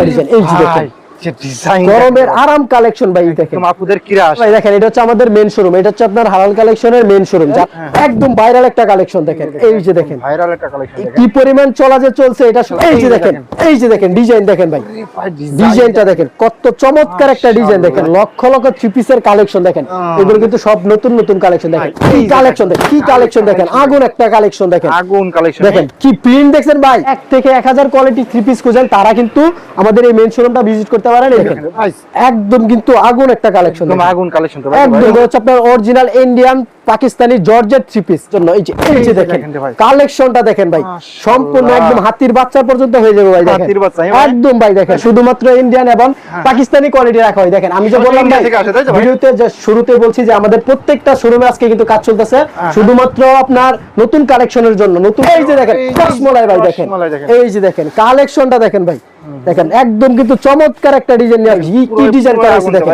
Design এই যে দেখেন গরমের আরাম কালেকশন ভাই এই দেখেন। আপুদের কিরাস ভাই দেখেন এটা হচ্ছে আমাদের মেন শোরুম এটা হচ্ছে আপনার হালাল কালেকশনের মেন শোরুম যা একদম ভাইরাল একটা কালেকশন দেখেন। এই যে দেখেন। ভাইরাল একটা কালেকশন কি পরিমাণ চলা যে চলছে এটা এই যে দেখেন এই যে দেখেন ডিজাইন দেখেন ভাই। ডিজাইনটা দেখেন। কত চমৎকার একটা ডিজাইন দেখেন। লক্ষ লক্ষ থ্রি পিসের কালেকশন দেখেন। এগুলো কিন্তু সব নতুন নতুন কালেকশন দেখেন। কি কালেকশন দেখেন। কি কালেকশন দেখেন। আগুন একটা কালেকশন দেখেন। আগুন কালেকশন দেখেন কি প্রিন্ট দেখছেন ভাই? এক থেকে এক হাজার কোয়ালিটি থ্রি পিস খুঁজেন তারা কিন্তু আমাদের এই মেন শোরুমটা ভিজিট করতে পারেন এই একদম কিন্তু আগুন একটা কালেকশন আগুন কালেকশন একদম হচ্ছে আপনার original Indian Pakistani georgette three piece জন্য। এই যে এই যে দেখেন দেখেন যে ভাই। কালেকশনটা দেখেন ভাই। সম্পূর্ণ একদম হাতির বাচ্চা পর্যন্ত হয়ে যাবে ভাই হাতির বাচ্চা, হ্যাঁ একদম ভাই দেখেন শুধুমাত্র ইন্ডিয়ান এবং পাকিস্তানি কোয়ালিটি রাখা হয় দেখেন। আমি যে বললাম ভাই? ভিডিওতে যে শুরুতে বলছি যে আমাদের প্রত্যেকটা শোরুমে আজকে কিন্তু কাজ চলতেছে। হ্যাঁ, শুধুমাত্র আপনার নতুন কালেকশনের জন্য নতুন এই যে দেখেন রসমলাই ভাই দেখেন। দেখেন। এই যে দেখেন কালেকশনটা দেখেন ভাই। দেখেন একদম কিন্তু চমৎকার একটা ডিজাইন নিয়ে আসছি। কি ডিজাইন করা আছে দেখেন।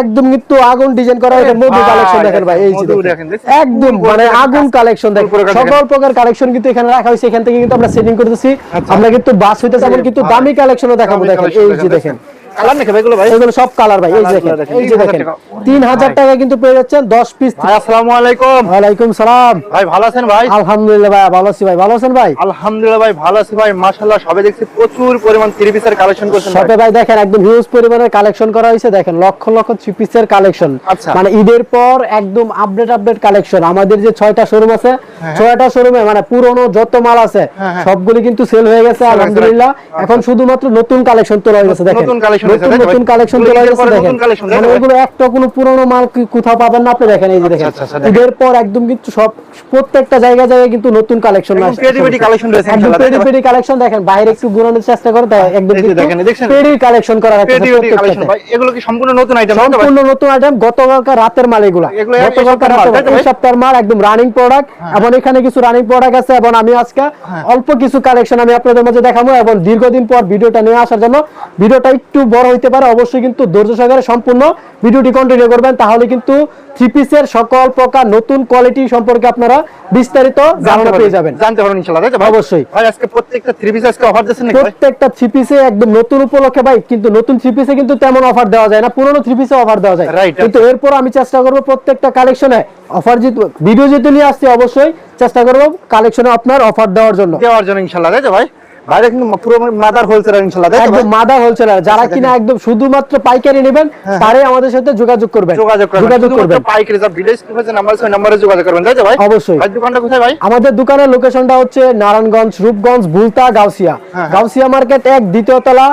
একদম কিন্তু আগুন ডিজাইন করা এটা মধু কালেকশন দেখেন ভাই এই যে দেখেন। একদম মানে আগুন কালেকশন দেখেন। সকল প্রকার কালেকশন কিন্তু এখানে রাখা হয়েছে। এখান থেকে কিন্তু আমরা সেটিং করতেছি। আচ্ছা। আমরা কিন্তু বাস হইতেছে আমরা কিন্তু দামি কালেকশনও দেখাবো দেখেন এই যে দেখেন কালার নাকি ভাই এগুলো ভাই? এগুলো সব কালার ভাই এই যে দেখেন এই যে দেখেন। টাকা। তিন হাজার টাকা কিন্তু পেয়ে যাচ্ছেন দশ পিস ভাই আসসালামু আলাইকুম। ওয়ালাইকুম সালাম। ভাই ভালো আছেন ভাই? আলহামদুলিল্লাহ ভাই ভালো আছি ভাই ভালো আছেন ভাই? আলহামদুলিল্লাহ ভাই ভালো আছি ভাই। মাশাআল্লাহ সবে দেখছি প্রচুর পরিমাণ থ্রি পিসের কালেকশন করছেন শপে ভাই। দেখেন একদম হিউজ পরিমাণের কালেকশন করা হয়েছে দেখেন লক্ষ লক্ষ থ্রি পিসের কালেকশন আচ্ছা। মানে ঈদের পর একদম আপডেট আপডেট কালেকশন আমাদের যে ছয়টা শোরুম আছে ছয়টা শোরুমে মানে পুরনো যত মাল আছে হ্যাঁ, হ্যাঁ। সবগুলি কিন্তু সেল হয়ে গেছে আলহামদুলিল্লাহ। এখন শুধুমাত্র নতুন কালেকশন তোলা হয়েছে দেখেন। নতুন হয়েছে, নতুন তাই তো ভাই? নতুন কালেকশন এগুলো তোলা ঈদের হয়েছে পরে দেখেন। নতুন collection, তাই তো মানে এগুলো একটা কোনো পুরনো মাল কি কোথাও পাবেন না আপনি দেখেন এই যে দেখেন। দেখেন। ঈদের পর একদম কিন্তু সব প্রত্যেকটা জায়গায় জায়গায় কিন্তু নতুন কালেকশন একদম পেডি-পেডি রয়েছে একদম ইনশাআল্লাহ, তাই তো ভাই? পেডি কালেকশন দেখেন বাইরে একটু ঘোরানোর চেষ্টা করে একদম এই দেখেন, পেডি কালেকশন করা রাখছে পেডি পেডি কালেকশন ভাই এগুলো কি সম্পূর্ণ নতুন আইটেম সম্পূর্ণ নতুন আইটেম গতকালকার রাতের মাল এগুলো। গতকালকার সপ্তাহের মাল, রাতের এই সপ্তাহের মাল একদম রানিং প্রোডাক্ট এবং এখানে কিছু রানিং প্রোডাক্ট আছে এবং আমি আজকে হ্যাঁ। অল্প কিছু কালেকশন আমি আপনাদের মাঝে দেখাবো এবং দীর্ঘদিন পর ভিডিওটা নিয়ে আসার জন্য ভিডিওটা একটু বড় হইতে পারে অবশ্যই কিন্তু ধৈর্য সহকারে সম্পূর্ণ ভিডিওটি কন্টিনিউ করবেন। তাহলে কিন্তু থ্রি পিসের সকল প্রকার নতুন কোয়ালিটি সম্পর্কে আপনারা বিস্তারিত ধারণা পেয়ে যাবেন। জানতে পারবেন ইনশাআল্লাহ তাই অবশ্যই। ভাই আজকে প্রত্যেকটা থ্রি পিস আজকে অফার দিচ্ছেন নাকি প্রত্যেকটা থ্রি পিসে একদম নতুন উপলক্ষে ভাই কিন্তু নতুন থ্রি পিসে কিন্তু তেমন অফার দেওয়া যায় না। পুরনো থ্রি পিসে অফার দেওয়া যায়। কিন্তু এরপর আমি চেষ্টা করব প্রত্যেকটা কালেকশনে অফার যেহেতু ভিডিও যেহেতু নিয়ে আসছে অবশ্যই চেষ্টা করব কালেকশনে আপনার অফার দেওয়ার জন্য। দেওয়ার জন্য ইনশাআল্লাহ তাই তো ভাই? ভাইরা কিন্তু পুরো মাদার হোলসেলার ইনশাআল্লাহ একদম মাদার হোলসেলার যারা আচ্ছা, কিনা একদম শুধুমাত্র পাইকারি নেবেন তারাই আমাদের সাথে যোগাযোগ করবেন। যোগাযোগ করবেন। পাইকারি যা ভিলেজ নাম্বার আছে নাম্বারে যোগাযোগ করবেন তাই তো ভাই? অবশ্যই। ভাই দোকানটা কোথায় ভাই? আমাদের দোকানের লোকেশনটা হচ্ছে নারায়ণগঞ্জ রূপগঞ্জ বুলতা গাউসিয়া। হ্যাঁ। গাউসিয়া মার্কেট এক দ্বিতীয় তলা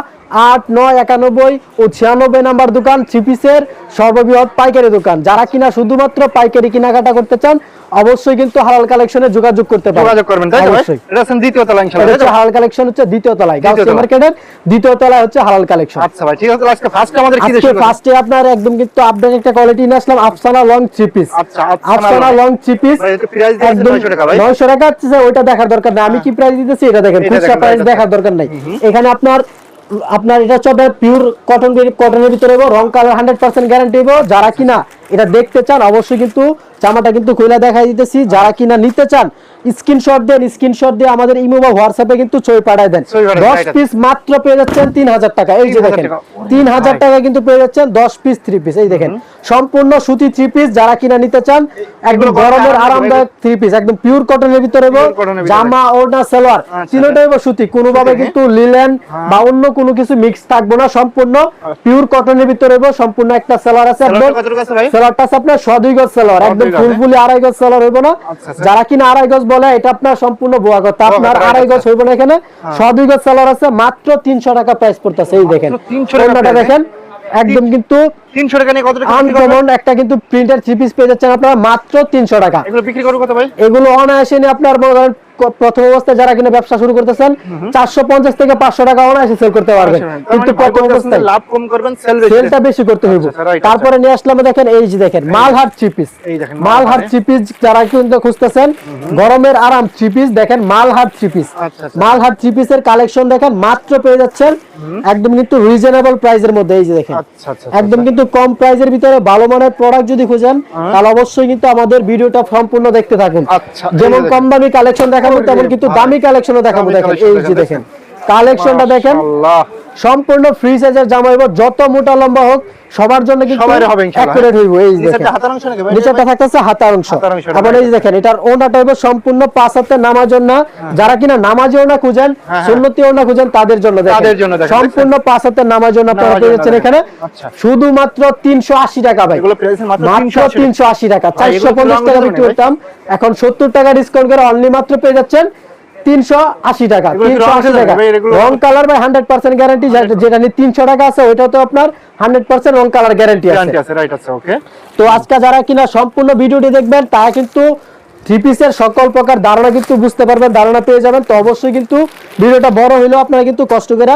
আট নয় একানব্বই ও ছিয়ানব্বই নাম্বার দোকান থ্রি সর্ববৃহৎ পাইকারি দোকান। যারা কিনা শুধুমাত্র পাইকারি কেনাকাটা করতে চান অবশ্যই কিন্তু হালাল কালেকশনে যোগাযোগ করতে পারেন। যোগাযোগ করবেন তাই অবশ্যই। এটা দ্বিতীয় তলা ইনশাআল্লাহ তাই হালাল কালেকশন হচ্ছে দ্বিতীয় তলায় গাউসিয়া মার্কেটের দ্বিতীয় তলায় হচ্ছে হালাল কালেকশন। আচ্ছা ভাই ঠিক আছে আজকে ফার্স্ট আমাদের কি আজকে ফার্স্টে আপনার একদম কিন্তু আপডেট একটা কোয়ালিটি নিয়ে আসলাম আফসানা লং থ্রি আচ্ছা, Afsana Afsana long three piece ভাই, এটা price দিয়েছেন একদম 900 টাকা ভাই। 900 টাকা হচ্ছে ওইটা দেখার দরকার নাই। আমি কি প্রাইস দিতেছি এটা দেখেন খুচরা প্রাইস দেখার দরকার নাই। এখানে আপনার আপনার এটা হচ্ছে পিওর কটন কটনের ভিতরে রং কালার হান্ড্রেড পার্সেন্ট গ্যারান্টি যারা কিনা এটা দেখতে চান অবশ্যই কিন্তু জামাটা কিন্তু খুলে দেখাই দিতেছি। যারা কিনা নিতে চান স্ক্রিনশট দেন স্ক্রিনশট দিয়ে আমাদের ইমো বা হোয়াটসঅ্যাপে কিন্তু ছবি পাঠায় দেন। দশ পিস মাত্র পেয়ে যাচ্ছেন তিন হাজার টাকা। এই যে দেখেন তিন হাজার টাকা কিন্তু পেয়ে যাচ্ছেন দশ পিস থ্রি পিস এই দেখেন সম্পূর্ণ সুতি থ্রি পিস যারা কিনা নিতে চান একদম গরমের আরামদায়ক। থ্রি পিস একদম পিওর কটনের ভিতরে। জামা ওড়না সালোয়ার আচ্ছা। তিনটাই হইবো সুতি। কোনোভাবে কিন্তু লিলেন বা অন্য কোনো কিছু মিক্স থাকব না। সম্পূর্ণ পিওর কটনের ভিতরে সম্পূর্ণ একটা সালোয়ার আছে। একদম ভাই? আপনার সদুই গজ সেলার একদম ফুলফুলি আড়াই গজ সেলার হইব না। আচ্ছা, আচ্ছা। যারা কিনা আড়াই গজ বলে এটা আপনার সম্পূর্ণ বোয়া কথা আপনার আড়াই গজ হইব না এখানে। সদুই গজ সেলার আছে মাত্র তিনশো টাকা প্রাইস পড়তেছে এই দেখেন। 300 টাকা দেখেন একদম কিন্তু 300 টাকা নিয়ে কত টাকা আনকমন একটা কিন্তু প্রিন্টার থ্রি পিস পেয়ে যাচ্ছেন আপনারা মাত্র তিনশো টাকা। এগুলো বিক্রি করব কত ভাই? এগুলো অনায়াসে নিয়ে আপনার মনে করেন প্রথম অবস্থায় যারা কিনা ব্যবসা শুরু করতেছেন চারশো পঞ্চাশ থেকে পাঁচশো টাকা অনায়াসে সেল করতে পারবেন। কিন্তু প্রথম অবস্থায়। লাভ কম করবেন সেল বেশি সেলটা বেশি করতে হইব। আচ্ছা, তারপরে নিয়ে আসলাম দেখেন এই যে দেখেন মালহাট থ্রি পিস এই দেখেন, মালহাট মালহাট, থ্রি পিস যারা কিন্তু খুঁজতেছেন গরমের আরাম থ্রি পিস দেখেন মালহাট থ্রি পিস আচ্ছা, আচ্ছা। মালহাট থ্রি পিসের কালেকশন দেখেন মাত্র পেয়ে যাচ্ছেন একদম কিন্তু রিজনেবল প্রাইসের মধ্যে এই যে দেখেন। আচ্ছা আচ্ছা একদম কিন্তু কম প্রাইজের ভিতরে ভালো মানের প্রোডাক্ট যদি খুঁজেন তাহলে অবশ্যই কিন্তু আমাদের ভিডিওটা সম্পূর্ণ দেখতে থাকুন। আচ্ছা, যেমন কম দামি কালেকশন দেখাবো তেমন কিন্তু দামি কালেকশনও দেখাবো দেখেন এই যে দেখেন। কালেকশনটা দেখেন। সম্পূর্ণ ফ্রি সাইজের জামা হইব যত মোটা লম্বা হোক সবার জন্য কিন্তু সবারই হবে ইনশাআল্লাহ। accurate হইব। এই দেখেন। হাতার অংশ নাকি থাকতেছে হাতার অংশ। হাতার অংশ, এখন এই দেখেন এটার ওনাটা হইব সম্পূর্ণ পাঁচ হাতে নামাজ না যারা কিনা নামাজি ওনা খুঁজেন হ্যাঁ। সুন্নতি ওনা খুঁজেন তাদের জন্য দেখেন। তাদের জন্য দেখেন, সম্পূর্ণ পাঁচ হাতে নামাজ আপনারা পেয়ে যাচ্ছেন এখানে। আচ্ছা। শুধুমাত্র তিনশো আশি টাকা ভাই। এগুলো প্রাইস মাত্র মাত্র 380 তিনশো আশি টাকা। ভাই, চারশো এগুলো তো পঞ্চাশ রং টাকা বিক্রি করতাম। এখন সত্তর টাকা ডিসকাউন্ট করে অনলি মাত্র পেয়ে যাচ্ছেন। তিনশো আশি টাকা তিনশো আশি টাকা? রং কালার ভাই হান্ড্রেড পার্সেন্ট গ্যারান্টি যেটা নিয়ে তিনশো টাকা আছে তো আপনার হান্ড্রেড পার্সেন্ট রং কালার গ্যারান্টি আছে। তো আজকে যারা কিনা সম্পূর্ণ ভিডিওটি দেখবেন তারা কিন্তু থ্রি পিসের সকল প্রকার ধারণা কিন্তু বুঝতে পারবেন ধারণা পেয়ে যাবেন। তো অবশ্যই কিন্তু ভিডিওটা বড় হইলেও আপনারা কিন্তু কষ্ট করে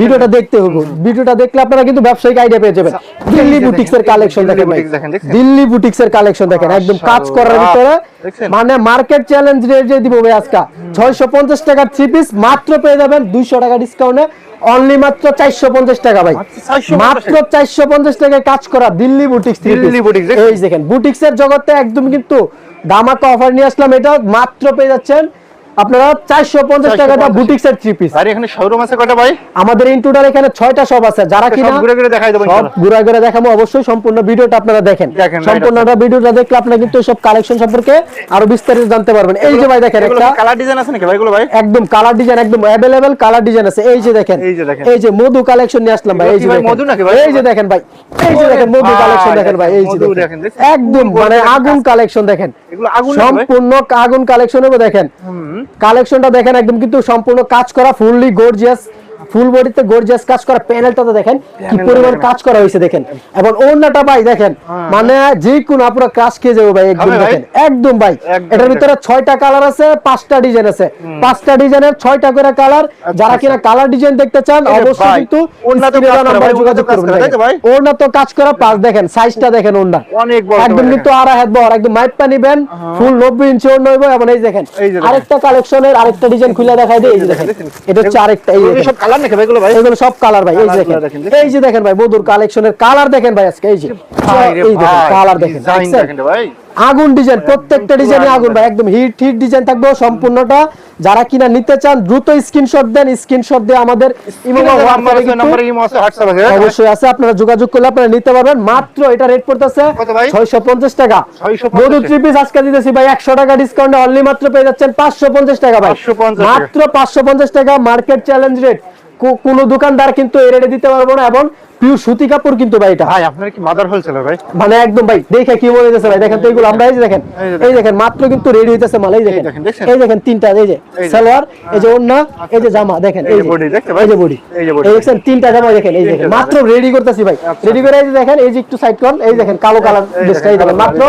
ভিডিওটা দেখতে হবে। ভিডিওটা দেখলে আপনারা কিন্তু ব্যবসায়িক আইডিয়া পেয়ে যাবেন। দিল্লি বুটিক্স এর কালেকশন দেখেন ভাই? দিল্লি বুটিক্স এর কালেকশন দেখেন একদম কাজ করার ভিতরে। মানে মার্কেট চ্যালেঞ্জ রেট যে দিব ভাই আজকে 650 টাকার থ্রি পিস মাত্র পেয়ে যাবেন 200 টাকা ডিসকাউন্টে অনলি মাত্র 450 টাকা ভাই। মাত্র 450 মাত্র 450 টাকায় কাজ করা দিল্লি বুটিক্স দিল্লি বুটিক্স, এই দেখেন বুটিক্স এর জগতে একদম কিন্তু দামাকা অফার নিয়ে আসলাম এটা মাত্র পেয়ে যাচ্ছেন। আপনারা 450 টাকাটা 450 বুটিক্স থ্রি পিস আর এখানে শোরুম আছে কয়টা ভাই? আমাদের ইনটুডার এখানে ছয়টা সব আছে। যারা সব কিনা ঘুরে ঘুরে দেখাই দেবো সব। ঘুরা ঘুরে দেখাবো অবশ্যই সম্পূর্ণ ভিডিওটা আপনারা দেখেন। সম্পূর্ণটা ভিডিওটা দেখলে আপনারা কিন্তু সব কালেকশন সম্পর্কে আরও বিস্তারিত জানতে পারবেন। এই যে ভাই দেখেন একটা কালার ডিজাইন আছে নাকি ভাই ভাই? একদম কালার ডিজাইন একদম অ্যাভেলেবেল কালার ডিজাইন আছে। এই যে দেখেন। এই যে দেখেন। এই যে মধু কালেকশন নিয়ে আসলাম ভাই। এই যে ভাই মধু নাকি ভাই? এই যে দেখেন ভাই। এই যে দেখেন মধু কালেকশন দেখেন ভাই। এই যে দেখেন। দেখেন, একদম মানে আগুন কালেকশন দেখেন। এগুলো আগুন সম্পূর্ণ আগুন কালেকশন হবে দেখেন। কালেকশনটা দেখেন একদম কিন্তু সম্পূর্ণ কাজ করা ফুললি গর্জিয়াস ফুল বডিতে গর্জিয়াস কাজ করা প্যানেলটাতে দেখেন কি পরিমাণ কাজ করা হয়েছে দেখেন। এবং ওড়নাটা ভাই দেখেন মানে যে কোনো আপুরা কাজ খেয়ে যাবে ভাই একদম দেখেন একদম ভাই। এটার ভিতরে ছয়টা কালার আছে পাঁচটা ডিজাইন আছে। পাঁচটা ডিজাইনের ছয়টা করে কালার যারা কিনা কালার ডিজাইন দেখতে চান অবশ্যই কিন্তু তো যোগাযোগ করবেন তো? ওড়না তো কাজ করা পাঁচ দেখেন সাইজটা দেখেন ওড়না। অনেক বড় একদম কিন্তু আড়াই হাত বড় একদম মাইপা নিবেন ফুল নব্বই ইঞ্চি ওড়না হইব এবং এই দেখেন। আরেকটা কালেকশনের আরেকটা ডিজাইন খুলে দেখাই দিই এই দেখেন। এটা হচ্ছে আরেকটা এই সব কালার নাকি এগুলো ভাই? এগুলো সব কালার ভাই এই যে দেখেন। গুলো দেখেন, দেখেন। এই যে দেখেন ভাই বদুর কালেকশনের কালার দেখেন ভাই আজকে এই যে। এই দেখেন কালার দেখেন দেখেন ভাই। আগুন ডিজাইন প্রত্যেকটা ডিজাইনে আগুন ভাই একদম হিট হিট ডিজাইন থাকবে সম্পূর্ণটা। যারা কিনা নিতে চান দ্রুত স্ক্রিনশট দেন স্ক্রিনশট দিয়ে আমাদের অবশ্যই আছে আপনারা যোগাযোগ করলে আপনারা নিতে পারবেন। মাত্র এটা রেট পড়তেছে ভাই? 650 টাকা। 650 বধু থ্রি পিস আজকে দিতেছি ভাই 100 টাকা ডিসকাউন্টে অনলি মাত্র পেয়ে যাচ্ছেন 550 টাকা ভাই। 550 টাকা। মাত্র 550 টাকা মার্কেট চ্যালেঞ্জ রেট কোন দোকানদার কিন্তু এই রেটে দিতে পারব না এবং পিওর সুতি কাপড় কিন্তু ভাই এটা ভাই আপনার কি মাদার হোলসেল ভাই মানে একদম ভাই দেখে কি মনে হইতেছে ভাই দেখেন তো এগুলো আমরা এই যে দেখেন এই দেখেন মাত্র কিন্তু রেডি হইতেছে মাল এই দেখেন এই দেখেন তিনটা এই যে সালোয়ার এই যে ওন্না এই যে জামা দেখেন এই যে যে দেখতে ভাই? এই যে বডি এই যে। এই দেখেন তিনটা জামা দেখেন এই দেখেন মাত্র রেডি করতেছি ভাই আচ্ছা। রেডি করে এই যে দেখেন এই যে একটু সাইড করেন এই দেখেন কালো কালার ড্রেসটা এই দেখেন মাত্র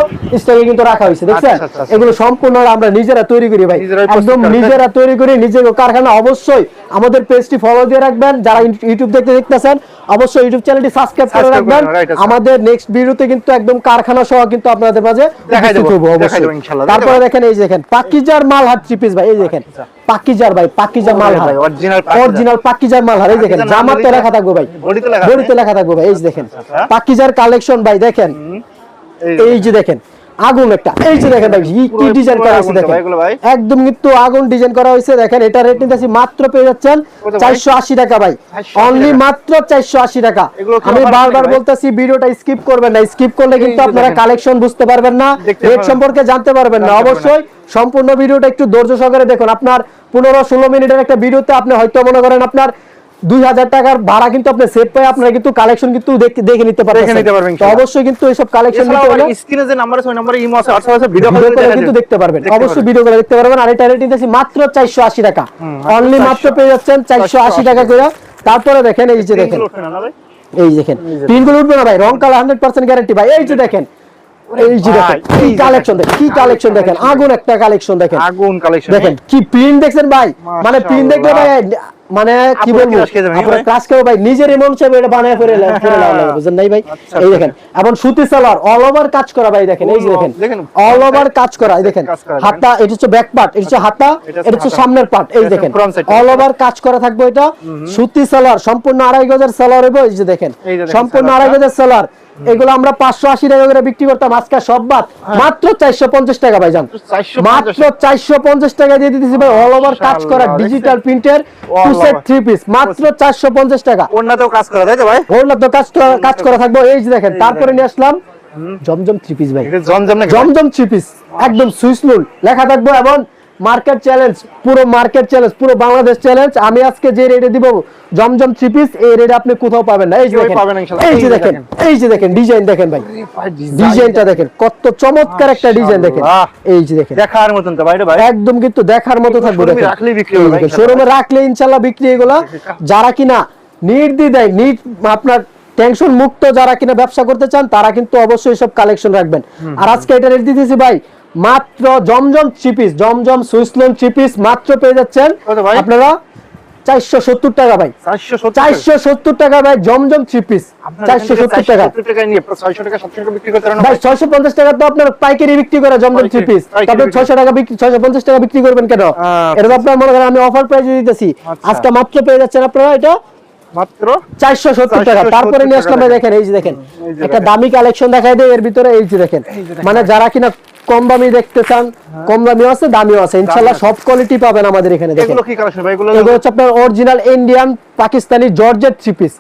স্টকে কিন্তু রাখা হয়েছে দেখছেন আচ্ছা, আচ্ছা, আচ্ছা। এগুলো সম্পূর্ণ আমরা নিজেরা তৈরি করি ভাই একদম নিজেরা তৈরি করি নিজের কারখানা অবশ্যই আমাদের পেজটি ফলো দিয়ে রাখবেন। যারা ইউটিউব দেখতে দেখতেছেন অবশ্যই ইউটিউব চ্যানেলটি সাবস্ক্রাইব করে রাখবেন। আমাদের নেক্সট ভিডিওতে কিন্তু একদম কারখানা সহ কিন্তু আপনাদের মাঝে দেখাই দেবো, অবশ্যই। তারপরে দেখেন এই দেখেন পাকিজার মাল হাট থ্রি পিস ভাই এই দেখেন পাকিজার ভাই পাকিজার মাল হাট ভাই অরিজিনাল অরিজিনাল পাকিজার মাল হাট এই দেখেন জামাতে লেখা থাকবে ভাই। বডিতে লেখা থাকবে। ভাই এই যে দেখেন। পাকিজার কালেকশন ভাই দেখেন। এই যে দেখেন। আগুন একটা। এই যে দেখেন ভাই কি- ডিজাইন করা হয়েছে দেখেন। একদম কিন্তু আগুন ডিজাইন করা হয়েছে। দেখেন এটা রেট নিতেছি মাত্র পেয়ে যাচ্ছেন? চারশো আশি টাকা ভাই। অনলি মাত্র চারশো আশি টাকা। আমি বারবার? বলতেছি ভিডিওটা স্কিপ করবেন না। স্কিপ করলে কিন্তু আপনারা কালেকশন বুঝতে পারবেন না। রেট সম্পর্কে জানতে পারবেন না। জানতে পারবেন না। অবশ্যই সম্পূর্ণ ভিডিওটা একটু ধৈর্য সহকারে দেখুন। আপনার পনেরো ষোলো মিনিটের একটা ভিডিওতে আপনি হয়তো মনে করেন আপনার দুই হাজার টাকার ভাড়া কিন্তু আপনি সেভ পাই আপনারা কিন্তু কালেকশন কিন্তু দেখে নিতে পারবেন দেখে নিতে পারবেন তো অবশ্যই কিন্তু এইসব কালেকশন নিতে হলে স্ক্রিনে যে নাম্বার আছে ওই নাম্বারে ইমো আছে হোয়াটসঅ্যাপ আছে ভিডিও ভিডিও কিন্তু দেখতে পারবেন। অবশ্যই ভিডিও দেখতে পারবেন। আর এটা রেট নিতেছি মাত্র চারশো আশি টাকা। অনলি মাত্র পেয়ে যাচ্ছেন চারশো আশি টাকা করে। তারপরে দেখেন এই যে দেখেন। এই দেখেন। উঠবে না ভাই। রং কালার হান্ড্রেড পার্সেন্ট গ্যারান্টি ভাই। এই যে দেখেন। এই যে দেখেন। কি কালেকশন দেখেন। কি কালেকশন দেখেন। আগুন একটা কালেকশন দেখেন। আগুন কালেকশন দেখেন কি প্রিন্ট দেখছেন ভাই? মানে প্রিন্ট দেখলে ভাই মানে কি বলব ভাই? ক্লাস কেউ ভাই নিজের এমন চাইবে এটা বানায় ফেলে বুঝেন নাই ভাই আচ্ছা, এই আচ্ছা। দেখেন এখন সুতি সালোয়ার অল ওভার কাজ করা ভাই দেখেন এই যে দেখেন অল ওভার কাজ করা এই দেখেন হাতা এটা হচ্ছে ব্যাক পার্ট এটা হচ্ছে হাতা এটা হচ্ছে। সামনের পার্ট এই দেখেন অল ওভার কাজ করা থাকবে এটা সুতি সালোয়ার সম্পূর্ণ আড়াই গজের সালোয়ার হবে এই যে দেখেন এই যে দেখেন সম্পূর্ণ আড়াই গজের সালোয়ার এগুলো আমরা পাঁচশো আশি টাকা করে বিক্রি করতাম আজকে সব বাদ। মাত্র চারশো পঞ্চাশ টাকা ভাই যান মাত্র চারশো পঞ্চাশ টাকা দিয়ে দিতেছি ভাই অল ওভার কাজ করা ডিজিটাল প্রিন্টের টু সেট থ্রি পিস মাত্র চারশো পঞ্চাশ টাকা। ওনাতেও কাজ করা তাই তো ভাই? ওগুলো কাজ কাজ করা থাকব। এই যে দেখেন তারপরে নিয়ে আসলাম জমজম থ্রি পিস ভাই। জমজম জমজম থ্রি পিস একদম নুল। লেখা থাকব এবং মার্কেট চ্যালেঞ্জ পুরো মার্কেট চ্যালেঞ্জ পুরো বাংলাদেশ চ্যালেঞ্জ। আমি আজকে যে রেটে দিব জমজম থ্রি পিস এই রেটে আপনি কোথাও পাবেন না। এই যে দেখেন ইনশাআল্লাহ। এই যে দেখেন। এই যে দেখেন ডিজাইন দেখেন ভাই। ডিজাইনটা দেখেন। কত চমৎকার একটা ডিজাইন দেখেন। এই যে দেখেন। দেখার মতন তো ভাই ভাই। একদম কিন্তু দেখার মতো থাকবে দেখেন। রাখলেই বিক্রি হবে ভাই, শোরুমে রাখলে ইনশাল্লাহ বিক্রি এগুলা। যারা কিনা নির্দ্বিধায় নিট আপনার টেনশন মুক্ত যারা কিনা ব্যবসা করতে চান তারা কিন্তু অবশ্যই সব কালেকশন রাখবেন। আর আজকে এটা রেট দিতেছি ভাই মাত্র জমজম চিপিস জমজম সুইসলোন চিপিস মাত্র পেয়ে যাচ্ছেন আপনারা চারশো সত্তর টাকা ভাই। চারশো সত্তর? টাকা ভাই জমজম চিপিস। আপনারা চারশো সত্তর টাকা। 470 টাকায় নিয়ে 600 টাকা 700 টাকা বিক্রি করতে পারেন। না ভাই ভাই? ছয়শো পঞ্চাশ টাকা তো আপনার পাইকারি বিক্রি করে জমজম থ্রি পিস তারপরে ছয়শো টাকা বিক্রি ছয়শো পঞ্চাশ টাকা বিক্রি করবেন কেন? আচ্ছা। এটা তো আপনার মনে করেন আমি অফার প্রাইসে দিতেছি। আচ্ছা। আজকে মাত্র পেয়ে যাচ্ছেন আপনারা এটা মাত্র? চারশো সত্তর টাকা। তারপরে নিয়ে আসলাম দেখেন। এই যে দেখেন। একটা দামি কালেকশন দেখাই দেয় এর ভিতরে এই যে দেখেন। মানে যারা কিনা কম দামি দেখতে চান কম দামিও আছে দামিও আছে। ইনশাল্লাহ সব কোয়ালিটি পাবেন আমাদের এখানে দেখেন। এগুলো কি কালেকশন ভাই? এগুলো হচ্ছে আপনার original Indian Pakistani georgette three piece.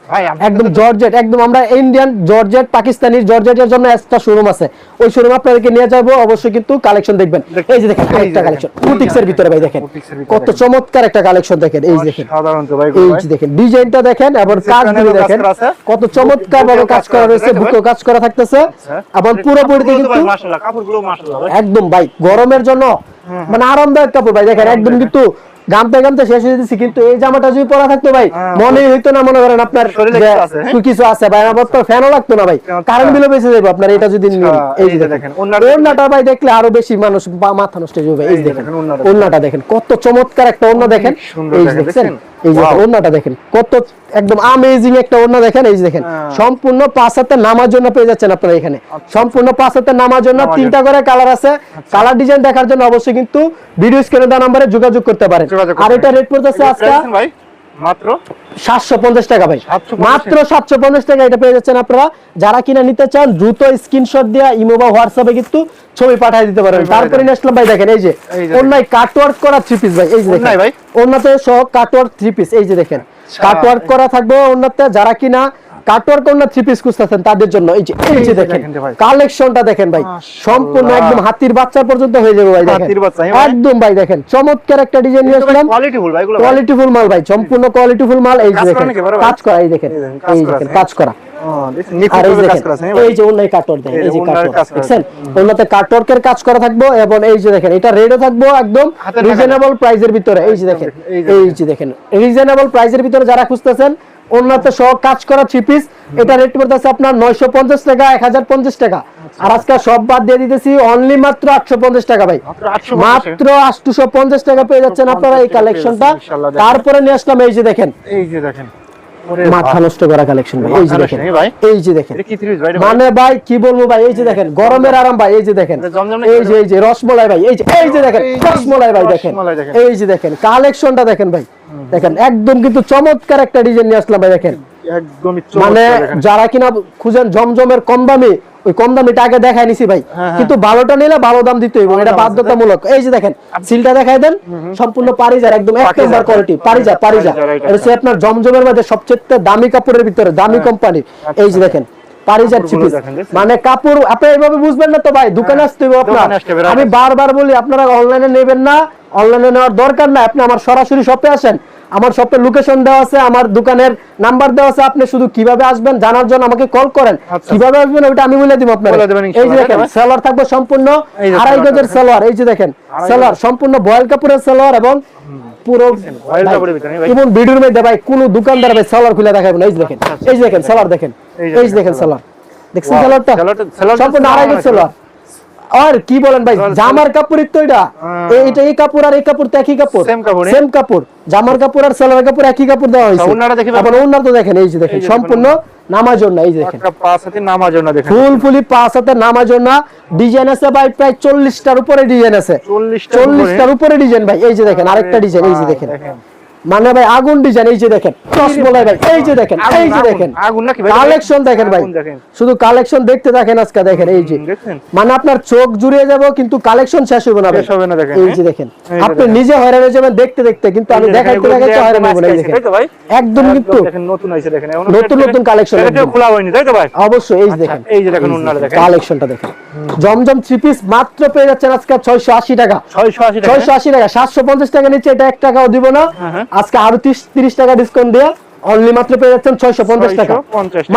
একদম জর্জেট একদম আমরা ইন্ডিয়ান জর্জেট পাকিস্তানি জর্জেটের জন্য একটা শোরুম আছে। ওই শোরুম আপনাদেরকে নিয়ে যাব অবশ্যই কিন্তু কালেকশন দেখবেন। এই যে দেখেন দেখেন। কালেকশন বুটিক্স এর ভিতরে ভাই দেখেন। কত চমৎকার একটা কালেকশন দেখেন এই দেখেন। সাধারণত ভাই এই যে দেখেন ডিজাইনটা দেখেন এবং কাজ দেখেন। কত চমৎকার ভাবে কাজ করা রয়েছে? বুকেও কাজ করা থাকতেছে। এবং পুরোপুরি কাপড়গুলো তো কিন্তু মাশাআল্লাহ কাপড়গুলো মাশাআল্লাহ একদম ভাই গরমের জন্য মানে আরামদায়ক কাপড় ভাই দেখেন একদম কিন্তু গামতে গামতে শেষ হয়ে দিচ্ছি কিন্তু এই জামাটা যদি পরা থাকতো ভাই হ্যাঁ। মনেই হইতো না মনে করেন আপনার শরীরে কিছু আছে, হ্যাঁ? কিছু আছে ভাই আমার তো ফ্যানও লাগতো না ভাই কারণ কারেন্ট বিলও বেঁচে যাব আপনার এটা যদি নিন। এই যে দেখেন ওড়নাটা ভাই দেখলে আরও বেশি মানুষ বা- মাথা নষ্ট হয়ে যাবে এই দেখেন ওন্নাটা দেখেন কত চমৎকার একটা ওন্না দেখেন এই দেখছেন? এই যে ওড়নাটা দেখেন কত একদম আমেজিং একটা ওড়না দেখেন এই যে দেখেন হ্যাঁ। সম্পূর্ণ পাঁচ হাতে নামার জন্য পেয়ে যাচ্ছেন আপনারা এখানে। সম্পূর্ণ পাঁচ হাতে নামার জন্য তিনটা করে কালার আছে। কালার ডিজাইন দেখার জন্য অবশ্যই কিন্তু ভিডিও স্ক্রিনে দেওয়া নাম্বারে যোগাযোগ করতে পারেন। আর এটা রেট পড়তেছে আজকে। মাত্র? সাতশো পঞ্চাশ টাকা ভাই। মাত্র সাতশো পঞ্চাশ টাকা এটা পেয়ে যাচ্ছেন আপনারা। যারা কিনা নিতে চান দ্রুত স্ক্রিনশট দিয়ে ইমো বা হোয়াটসঅ্যাপে কিন্তু ছবি পাঠিয়ে দিতে পারেন। তারপরে নেসলাম ভাই দেখেন এই যে কাটওয়ার্ক করা থ্রি পিস ভাই এই যে অন্যায় দেখেন। অন্যতে সহ কাটওয়ার্ক থ্রি পিস এই যে দেখেন। আচ্ছা। কাটওয়ার্ক করা থাকবে অন্যতে। যারা কিনা কাটওয়ার্ক অন্য থ্রি পিস খুঁজতেছেন তাদের জন্য। এই যে এই যে দেখেন। কালেকশনটা দেখেন ভাই। সম্পূর্ণ একদম হাতির বাচ্চা পর্যন্ত হয়ে যাবে ভাই দেখেন। ভাই? একদম ভাই দেখেন। চমৎকার একটা ডিজাইন নিয়ে আসলাম। কোয়ালিটিফুল মাল ভাই সম্পূর্ণ কোয়ালিটিফুল মাল। এই যে কাজ করা দেখেন? কাজ করা এই দেখেন। এই দেখেন, কাজ করা এই যে এই যে। দেখছেন? কাটওয়ার্কের কাজ করা থাকব এবং এই যে দেখেন এটা রেটও থাকব একদম রিজনেবল প্রাইসের ভিতরে। এই যে দেখেন এই যে দেখেন। রিজনেবল প্রাইসের ভিতরে যারা খুঁজতেছেন অন্যতে সহ কাজ করা থ্রি পিস এটা রেট পড়তেছে আপনার নয়শো পঞ্চাশ টাকা এক হাজার পঞ্চাশ টাকা। আর আজকে সব বাদ দিয়ে দিতেছি অনলি মাত্র আটশো পঞ্চাশ টাকা ভাই। মাত্র 850 মাত্র আটশো পঞ্চাশ টাকা পেয়ে যাচ্ছেন আপনারা এই কালেকশনটা তারপরে নিয়ে আসলাম এই যে দেখেন। এই যে দেখেন। মাথা নষ্ট করা কালেকশন ভাই এই যে দেখেন। এই যে দেখেন? মানে ভাই কি বলব ভাই এই যে দেখেন গরমের আরাম ভাই এই যে দেখেন। এই যে এই যে রসমলাই ভাই এই যে এই যে দেখেন রসমলাই ভাই দেখেন। এই যে দেখেন কালেকশনটা দেখেন ভাই। দেখেন একদম কিন্তু চমৎকার একটা ডিজাইন নিয়ে আসলাম ভাই দেখেন। একদমই মানে যারা কিনা খুঁজেন জমজমের কম দামি ওই কম দামিটা আগে দেখাই নিছি ভাই। হ্যাঁ, হ্যাঁ। কিন্তু ভালোটা নিলে ভালো দাম দিতে হইব। এটা বাধ্যতামূলক। এই যে দেখেন সিলটা দেখাই দেন। সম্পূর্ণ পারিজার একদম এক। নম্বর কোয়ালিটি পারিজা পারিজা এটা হচ্ছে আপনার জমজমের মধ্যে সবচেয়ে দামি কাপড়ের ভিতরে দামি কোম্পানি এই যে দেখেন হ্যাঁ। কাপড়গুলো চিপিস দেখেন, দেখছেন? মানে কাপড় আপনি এইভাবে বুঝবেন না তো ভাই দোকানে আসতে হবে আপনার। আমি বারবার বলি আপনারা অনলাইনে নেবেন না অনলাইনে নেওয়ার দরকার না আপনি আমার সরাসরি শপে আসেন আমার শপের লোকেশন দেওয়া আছে আমার দোকানের নাম্বার দেওয়া আছে আপনি শুধু কীভাবে আসবেন জানার জন্য আমাকে কল করেন। আচ্ছা। কীভাবে আসবেন ওটা আমি বলে দিব আপনার এই যে দেখেন? সেলার থাকবে সম্পূর্ণ আড়াই গজের। সেলার এই যে দেখেন সেলার সম্পূর্ণ বয়েল কাপড়ের সেলার এবং পুরো বয়েল কাপড়ের ভিতরে, ভাই। ভিডিওর মধ্যে ভাই কোন দোকানদার ভাই সেলার খুলে দেখাবেন এই যে দেখেন এই যে দেখেন সেলার দেখেন। এই যে দেখেন সেলার দেখছেন সেলারটা সম্পূর্ণ আড়াই গজ সেলার আর কি বলেন ভাই জামার কাপড়ই তো এটা। হ্যাঁ। এই- কাপড় আর এই কাপড় তো একই কাপড়। Same কাপড়, সেম কাপড়। জামার কাপড় আর সেলার কাপড় একই কাপড় দেওয়া হয়েছে। ওড়নাটা দেখি ভাই। আবার ওড়না তো দেখেন এই যে দেখেন দেখুন। সম্পূর্ণ নামার জন্য এই যে দেখেন। একটা পাঁচ হাতে নামার জন্য দেখেন। ফুল ফুলি পাঁচ হাতে ডিজাইন আছে ভাই প্রায় চল্লিশটার উপরে ডিজাইন আছে। 40 টার চল্লিশটার উপরে ডিজাইন ভাই এই যে দেখেন আরেকটা ডিজাইন এই যে দেখেন। মানে ভাই আগুন ডিজাইন এই যে দেখেন টস বলাই ভাই এই যে দেখেন এই যে দেখেন আগুন নাকি ভাই? কালেকশন দেখেন ভাই শুধু কালেকশন দেখতে দেখেন আজকে দেখেন এই যে। মানে আপনার চোখ জুড়িয়ে যাব কিন্তু কালেকশন শেষ হবে না শেষ হবে না দেখেন, এই হ্যাঁ? যে দেখেন আপনি নিজে হয়রান হয়ে যাবেন দেখতে দেখতে কিন্তু আমি দেখাইতে দেখাইতে একদম হয়রান হব না এই দেখেন? একদম কিন্তু দেখেন নতুন দেখেন। নতুন নতুন collection এটা খোলা হয়নি তাই তো ভাই? অবশ্যই এই যে আচ্ছা, দেখেন। এই যে দেখেন কালেকশনটা দেখেন। জমজম থ্রি পিস মাত্র পেয়ে যাচ্ছেন আজকে ছয়শো আশি টাকা। ছয়শো আশি টাকা। সাতশো পঞ্চাশ টাকা নিচ্ছে এটা এক টাকাও দিব না। হ্যাঁ। আজকে আরও তিরিশ টাকা ডিসকাউন্ট দিয়ে অনলি মাত্র পেয়ে যাচ্ছেন ছয়শো পঞ্চাশ টাকা।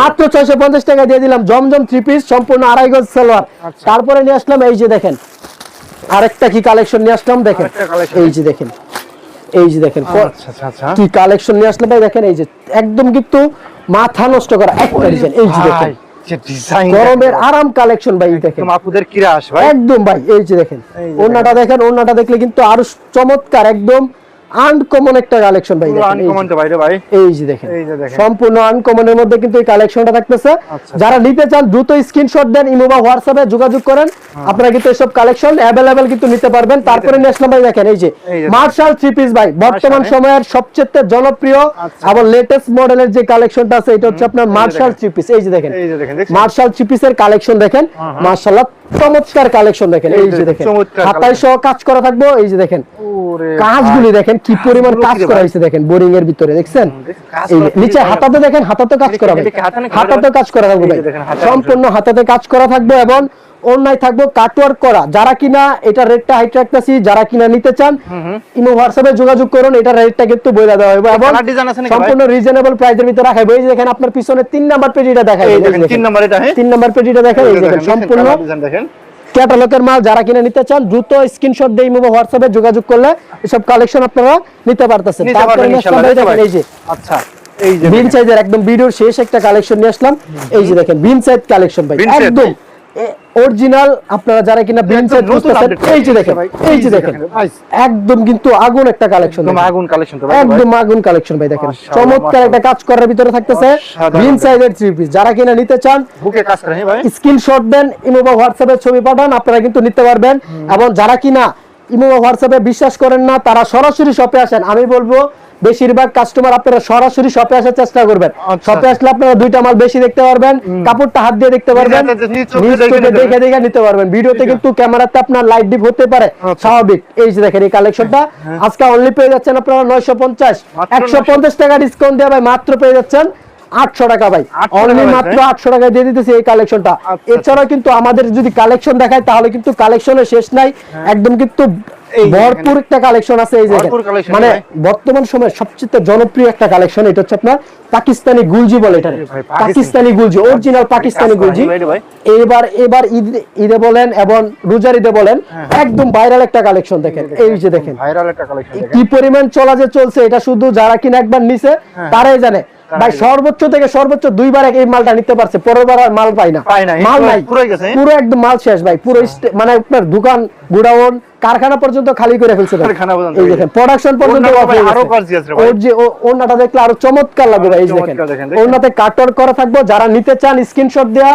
মাত্র ছয়শো পঞ্চাশ টাকা দিয়ে দিলাম জমজম থ্রি পিস সম্পূর্ণ আড়াই গজ সালোয়ার। আচ্ছা। তারপরে নিয়ে আসলাম এই যে দেখেন আরেকটা কি কালেকশন নিয়ে আসলাম দেখেন? এই যে দেখেন এই যে দেখেন আচ্ছা আচ্ছা কি কালেকশন নিয়ে আসলাম ভাই দেখেন এই যে একদম কিন্তু মাথা নষ্ট করা একটা ডিজাইন এই যে দেখেন। গরমের আরাম কালেকশন ভাই দেখেন একদম আপুদের কিরাস ভাই। একদম ভাই এই যে দেখেন। ওন্নাটা দেখেন। ওন্নাটা দেখলে কিন্তু আরও চমৎকার একদম আনকমন একটা কালেকশন ভাই এই যে। আনকমন তো ভাই রে ভাই এই যে দেখেন এই যে দেখেন। সম্পূর্ণ আনকমনের মধ্যে কিন্তু এই কালেকশনটা থাকতেছে আচ্ছা। যারা নিতে চান দ্রুত স্ক্রিনশট দেন ইমো বা হোয়াটসঅ্যাপে যোগাযোগ করেন হ্যাঁ। আপনারা কিন্তু এসব কালেকশন অ্যাভেলেবেল কিন্তু নিতে পারবেন তারপরে ন্যাশনাল ভাই দেখেন এই যে মার্শাল থ্রি পিস ভাই বর্তমান সময়ের সবচেয়ে জনপ্রিয়। এবং লেটেস্ট মডেলের যে কালেকশনটা আছে এটা হচ্ছে আপনার মার্শাল। থ্রি পিস এই যে দেখেন এই যে দেখেন মার্শাল থ্রি পিসের কালেকশন দেখেন হ্যাঁ, হ্যাঁ। মার্শাল্লাহ চমৎকার কালেকশন দেখেন এই যে দেখেন। হাতায় সহ কাজ করা থাকব এই যে দেখেন। কাজগুলি দেখেন কি পরিমাণ কাজ করা হয়েছে দেখেন বোরিং এর ভিতরে দেখছেন? নিচে হাতাতে দেখেন হাতাতে কাজ করা? হাতাতে কাজ করা থাকবে সম্পূর্ণ হাতাতে কাজ করা থাকবে এবং অন্যায় থাকব কাটওয়ার্ক করা। যারা কিনা এটা রেটটা হাইট রাখতেছি যারা কিনা নিতে চান ইমো হোয়াটসঅ্যাপে যোগাযোগ করুন এটা রেটটা কিন্তু বইলা দেওয়া হবে। এবং? সম্পূর্ণ রিজনেবল প্রাইসের ভিতরে রাখাবো এই যে দেখেন আপনার পিছনে তিন নাম্বার পেজিটা দেখাই এই দেখেন তিন নম্বর এটা হ্যাঁ? তিন নাম্বার পেজিটা দেখেন এই যে দেখেন সম্পূর্ণ দেখেন। ক্যাটালগের মাল যারা কিনে নিতে চান দ্রুত স্ক্রিনশট দিয়ে ইমো হোয়াটসঅ্যাপে যোগাযোগ করলে এসব কালেকশন আপনারা নিতে পারতেছেন। এই যে। আচ্ছা এই যে বিন সাইজের একদম ভিডিওর শেষ একটা কালেকশন নিয়ে আসলাম। এই যে দেখেন বিন সাইজ কালেকশন ভাই একদম। অরিজিনাল আপনারা যারা কিনা একদম সাইজ নতুন খুঁজতেছেন update এই যে দেখেন ভাই, এই যে দেখেন একদম কিন্তু আগুন একটা কালেকশন একদম আগুন কালেকশন ভাই ভাই। একদম আগুন কালেকশন ভাই দেখেন। চমৎকার একটা কাজ করার ভিতরে থাকতেছে অসাধারণ। সাইজের থ্রি পিস যারা কিনা নিতে চান বুকে কাজ করে হ্যাঁ ভাই। স্ক্রিনশট দেন ইমো বা হোয়াটসঅ্যাপে ছবি পাঠান আপনারা কিন্তু নিতে পারবেন। এবং যারা কিনা ইমো হোয়াটসঅ্যাপে বিশ্বাস করেন না তারা সরাসরি শপে আসেন। আমি বলব বেশিরভাগ কাস্টমার আপনারা সরাসরি শপে আসার চেষ্টা করবেন। আচ্ছা। শপে আসলে আপনারা দুইটা মাল বেশি দেখতে পারবেন কাপড়টা হাত দিয়ে দেখতে পারবেন দেখে দেখে নিতে পারবেন। ভিডিওতে কিন্তু ক্যামেরাতে আপনার লাইট ডিপ হতে পারে। আচ্ছা। স্বাভাবিক। এই যে দেখেন এই কালেকশনটা আজকে অনলি পেয়ে যাচ্ছেন আপনারা নয়শো পঞ্চাশ। একশো পঞ্চাশ টাকা ডিসকাউন্ট দিয়ে ভাই মাত্র পেয়ে যাচ্ছেন। আটশো টাকা ভাই। অনলি মাত্র আটশো টাকা দিয়ে দিতেছি এই কালেকশনটা আচ্ছা। এছাড়াও কিন্তু আমাদের যদি কালেকশন দেখায় তাহলে কিন্তু কালেকশনের শেষ নাই। একদম কিন্তু ভরপুর একটা কালেকশন আছে এই যে মানে বর্তমান সময়ে সবচেয়ে জনপ্রিয় একটা কালেকশন এটা হচ্ছে আপনার পাকিস্তানি গুলজি বলে এটা পাকিস্তানি। গুলজি অরিজিনাল পাকিস্তানি গুলজি। এবার এবার ঈদ ঈদে বলেন এবং রোজার ঈদে বলেন হ্যাঁ। একদম ভাইরাল একটা কালেকশন দেখেন। এই যে দেখেন ভাইরাল একটা কালেকশন কি পরিমাণ চলা যে চলছে এটা শুধু যারা কিনা একবার নিছে হ্যাঁ। তারাই জানে। ভাই সর্বোচ্চ থেকে সর্বোচ্চ দুইবার এই মালটা নিতে পারছে পরের বার আর মাল পাই না। মাল নাই? পুরো একদম মাল শেষ ভাই। পুরো মানে আপনার দোকান গুডাউন কারখানা পর্যন্ত খালি করে ফেলছে এই দেখেন প্রোডাকশন পর্যন্ত হয়ে। ওর যে ও- ওড়নাটা দেখলে আরও চমৎকার লাগবে ভাই এই দেখেন। ওড়নাতে কাটর করা থাকব যারা নিতে চান স্ক্রিনশট দেয়া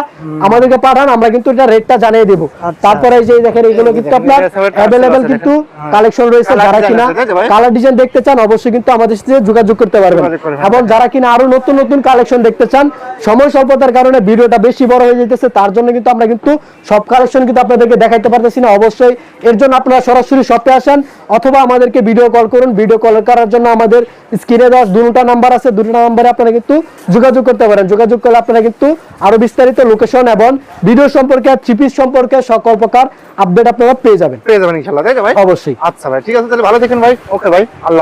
আমাদেরকে পাঠান আমরা কিন্তু এটা রেটটা জানিয়ে দেব আচ্ছা। তারপরে এই যে দেখেন এগুলো কিন্তু আপনার অ্যাভেলেবেল কিন্তু হ্যাঁ। কালেকশন রয়েছে যারা কিনা? কালার ডিজাইন দেখতে চান অবশ্যই কিন্তু আমাদের সাথে যোগাযোগ করতে পারবেন এবং যারা কিনা আরও নতুন নতুন কালেকশন দেখতে চান সময় স্বল্পতার কারণে ভিডিওটা বেশি বড় হয়ে যেতেছে তার জন্য কিন্তু আমরা কিন্তু সব কালেকশন কিন্তু আপনাদেরকে দেখাইতে পারতেছি না অবশ্যই এর জন্য আপনারা সরাসরি শপে আসেন অথবা আমাদেরকে ভিডিও কল করুন। ভিডিও কল করার জন্য আমাদের স্ক্রিনে দেওয়া দুটা নাম্বার আছে। দুটো নাম্বারে আপনারা কিন্তু যোগাযোগ করতে পারেন। যোগাযোগ করলে আপনারা কিন্তু আরও বিস্তারিত লোকেশন এবং ভিডিও সম্পর্কে চিপিস সম্পর্কে সকল প্রকার আপডেট আপনারা পেয়ে যাবেন। পেয়ে যাবেন ইনশাআল্লাহ তাই ভাই? অবশ্যই। আচ্ছা ভাই ঠিক আছে তাহলে ভালো থাকেন ভাই। ওকে ভাই আল্লাহ